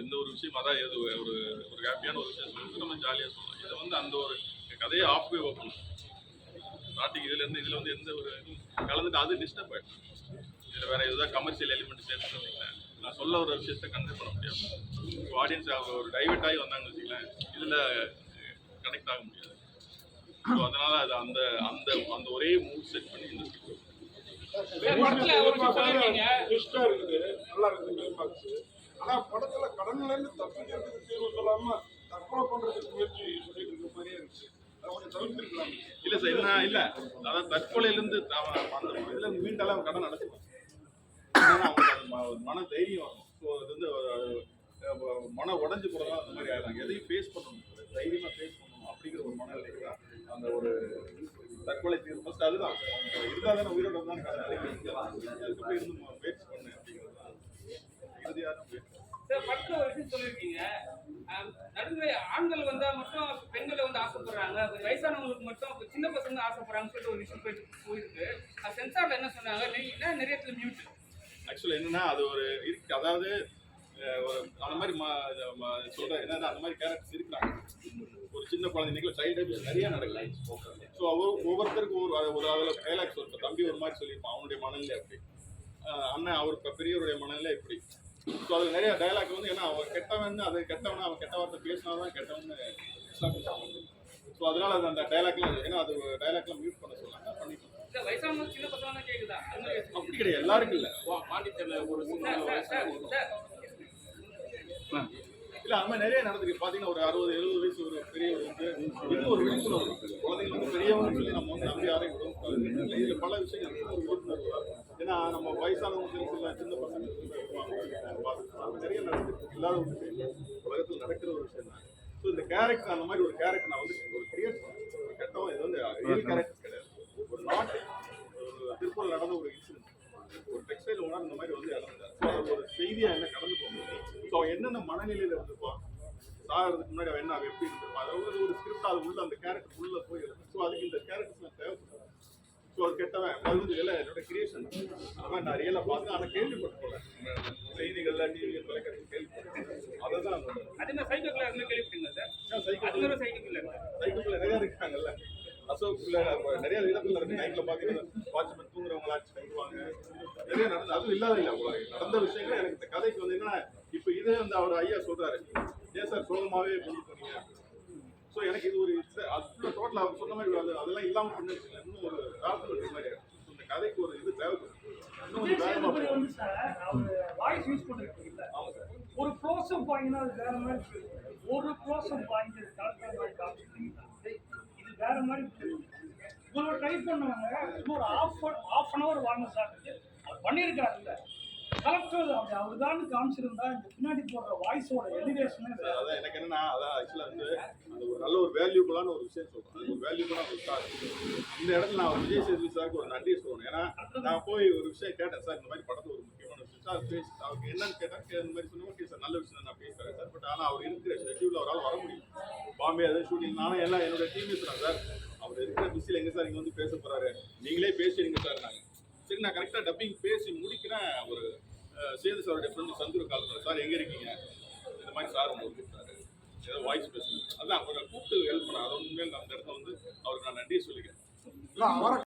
எந்த ஒரு விஷயம் அதான் எது ஒரு ஒரு ஹாப்பியான ஒரு விஷயம் சொல்லுறது நம்ம ஜாலியாக சொல்லலாம் இதை வந்து அந்த ஒரு கதையை ஆஃப் வே ஓப்பன் ஸ்டார்டிங் இதுல இருந்து இதுல வந்து எந்த ஒரு இதுவும் கலந்துட்டு அது டிஸ்டர்ப் ஆயிடும் இதுல வேற ஏதாவது கமர்ஷியல் எலிமெண்ட் சேர்த்து வச்சுங்களேன் நான் சொல்ல ஒரு விஷயத்த கன்வே பண்ண முடியாது. ஆடியன்ஸ் அவங்க ஒரு டைவெர்ட் ஆகி வந்தாங்கன்னு வச்சுக்கலாம் இதுல கனெக்ட் ஆக முடியாது. ஸோ அதனால அது அந்த அந்த அந்த ஒரே மூட் செட் பண்ணி இந்த நல்லா இருக்குது. ஆனால் ஆனா படத்துல கடன்ல இருந்து தப்பிக்கிறதுக்கு தீர்வு சொல்லாம தற்கொலை பண்றதுக்கு முயற்சி சொல்லிட்டு இருக்க மாதிரியே இருந்துச்சு அதை இல்ல சார் என்ன இல்ல. அதாவது தற்கொலையிலிருந்து இதுல மீண்டால அவன் கடன் அடைச்சிருவான் ஏன்னா மன தைரியம் வரும். ஸோ அது வந்து ஒரு, மன உடஞ்சு போறதா அந்த மாதிரி ஆயிடுறாங்க. எதையும் ஃபேஸ் பண்ணணும் தைரியமா ஃபேஸ் பண்ணணும் அப்படிங்கிற ஒரு மனநிலை தான் அந்த ஒரு தற்கொலை தீர்வு. ஃபர்ஸ்ட் அதுதான். இருந்தால் தானே உயிரோட தான். அதுக்கப்புறம் இருந்து முயற்சி பண்ணு அப்படிங்கிறது தான் இறுதியான முயற்சி சார் படத்துல ஒரு விஷயம் சொல்லியிருக்கீங்க. ஆம், நடுநிலை ஆண்கள் வந்தால் மட்டும் பெண்களை வந்து ஆசைப்படுறாங்க. வயசானவங்களுக்கு மட்டும் சின்ன பசங்க ஆசைப்படுறாங்கன்னு சொல்லிட்டு ஒரு விஷயம் போயிட்டு போயிருக்கு. அது சென்சாரில் என்ன சொன்னாங்க? நெ- என்ன நிறைய இடத்துல மியூட் ஆக்சுவலாக என்னன்னா அது ஒரு இருக்கு. அதாவது ஒரு அந்த மாதிரி ம சொல்றேன் என்னன்னா அந்த மாதிரி கேரக்டர்ஸ் இருக்கிறாங்க. ஒரு சின்ன குழந்தைங்க சைல்டு அபியூஸ் நிறைய நடக்கல ஸோ அவர் ஒவ்வொருத்தருக்கும் ஒரு ஒரு அதில் டைலாக்ஸ் இருக்கும் தம்பி ஒரு மாதிரி சொல்லியிருப்பான் அவனுடைய மனநிலை அப்படி. அண்ணன் அவர் பெரியவருடைய மனநிலை இப்படி. ஸோ அதில் நிறைய டைலாக் வந்து ஏன்னா அவன் கெட்டவன் அது கெட்டவனா அவன் கெட்ட வார்த்தை பேசினா தான் கெட்டவன் ஸோ அதனால அது அந்த டைலாக்லாம் ஏன்னா அது டைலாக்லாம் மியூட் பண்ண சொன்னாங்க பண்ணிக்கலாம். அது அப்படி கிடையாது. எல்லாருக்கும் இல்லை. பாண்டிச்சேரியில் ஒரு இல்ல அது மாதிரி நிறைய நடந்திருக்கு. பாத்தீங்கன்னா ஒரு அறுபது எழுபது வயசு ஒரு பெரியவர் வந்து இன்னும் ஒரு விழிப்புணர்வு குழந்தைங்க வந்து பெரியவங்க சொல்லி நம்ம வந்து நம்பி யாரையும் பல விஷயங்கள் இருக்கு, ஒரு விழிப்புணர்வு தான். ஏன்னா நம்ம வயசானவங்க சில சின்ன பசங்க நிறைய நடந்திருக்கு இல்லாத ஒரு விஷயம் உலகத்தில் நடக்கிற ஒரு விஷயம் தான். ஸோ இந்த கேரக்டர் அந்த மாதிரி ஒரு கேரக்டர் நான் வந்து ஒரு கிரியேட் ஒரு கெட்டவன். இது வந்து ரியல் கேரக்டர் கிடையாது. ஒரு நாட்டு ஒரு திருப்பூர் நடந்த ஒரு இன்சிடென்ட் ஒரு டெக்ஸ்டைல் ஓனர் இந்த மாதிரி வந்து இறந்தார். ஸோ அது ஒரு செய்தியாக என்ன கடந்து போகும் ஸோ அவன் என்னென்ன மனநிலையில் இருந்திருப்பான்? சாகிறதுக்கு முன்னாடி அவன் என்ன அவன் எப்படி இருந்திருப்பான்? அது வந்து ஒரு ஸ்கிரிப்ட் அது உள்ள அந்த கேரக்டர் உள்ள போய் ஸோ அதுக்கு இந்த அது கெட்டவன் இல்லை என்னோட கிரியேஷன் மாதிரி நான் ரியலாக பார்த்தேன் ஆனால் கேள்விப்பட்டு போல செய்திகள்ல டிவி தொலைக்காட்சி கேள்விப்பட்டேன் அதை தான் அதே மாதிரி சைக்கோ கிளாஸ் கேள்விப்பட்டீங்களா சார்? சைக்கிள் சைக்கிள் நிறைய இருக்காங்கல்ல. அசோக்ல நிறைய இடத்துல இருக்கு நைட்ல பாத்தீங்கன்னா வாட்ச்மேன் தூங்குறவங்க ஆட்சி தங்குவாங்க நிறைய நடந்து அதுவும் இல்லாத இல்ல நடந்த விஷயங்கள் எனக்கு இந்த கதைக்கு வந்து என்னன்னா இப்ப இதே வந்து அவர் ஐயா சொல்றாரு. ஏன் சார் சோகமாவே கொண்டு போனீங்க ஸோ எனக்கு இது ஒரு அதுக்குள்ள டோட்டல் அவர் சொன்ன மாதிரி அது அதெல்லாம் இல்லாம பண்ணிருச்சுங்க இன்னும் ஒரு டாக்குமெண்ட் மாதிரி இந்த கதைக்கு ஒரு இது சார். ஒரு க்ளோஸ்அப் வாங்கினா அது வேற மாதிரி. ஒரு க்ளோஸ்அப் வாங்கி இது வேற மாதிரி. இவ்வளவு ட்ரை பண்ணவங்க இன்னொரு ஆஃப் ஆஃப் அன் அவர் வாங்க சார் அது பண்ணியிருக்காருல்ல. கலெக்டர் அவர் தான் காமிச்சிருந்தா இந்த பின்னாடி போடுற வாய்ஸோட எலிவேஷனே எனக்கு என்னன்னா அதான் ஆக்சுவலா வந்து அந்த ஒரு நல்ல ஒரு வேல்யூபுளான ஒரு விஷயம் சொல்கிறேன் ஒரு வேல்யூபுளான ஒரு ஸ்டார் இந்த இடத்துல நான் விஜய் சேதுபதி சாருக்கு ஒரு நன்றி சொல்லணும். ஏன்னா நான் போய் ஒரு விஷயம் கேட்டேன் சார் இந்த மாதிரி படத்தில் ஒரு முக்கியமான விஷயம். சார் பேசி அவருக்கு என்னன்னு கேட்டால் இந்த மாதிரி சொன்னா ஓகே சார் நல்ல விஷயம் நான் பேசுகிறேன் சார். பட் ஆனால் அவர் இருக்கிற ஷெட்யூல் அவரால் வர முடியும் பாம்பே அதை ஷூட்டிங் நானும் எல்லாம் என்னோட டீம் இருக்கிறேன் சார். அவர் இருக்கிற பிஸியில் எங்கே சார் இங்கே வந்து பேச போகிறாரு நீங்களே பேசிடுங்க சார் நாங்கள் சரி நான் கரெக்டாக டப்பிங் பேசி முடிக்கிறேன். ஒரு சேது சாருடைய ஃப்ரெண்டு சந்துரு கால் சார் எங்கே இருக்கீங்க? இந்த மாதிரி சார் ஒன்று ஏதோ வாய்ஸ் பேசுங்க. அதான் அவரை கூப்பிட்டு ஹெல்ப் பண்ண அதை உண்மையில் அந்த இடத்துல வந்து அவருக்கு நான் நன்றியை சொல்லிக்கிறேன்.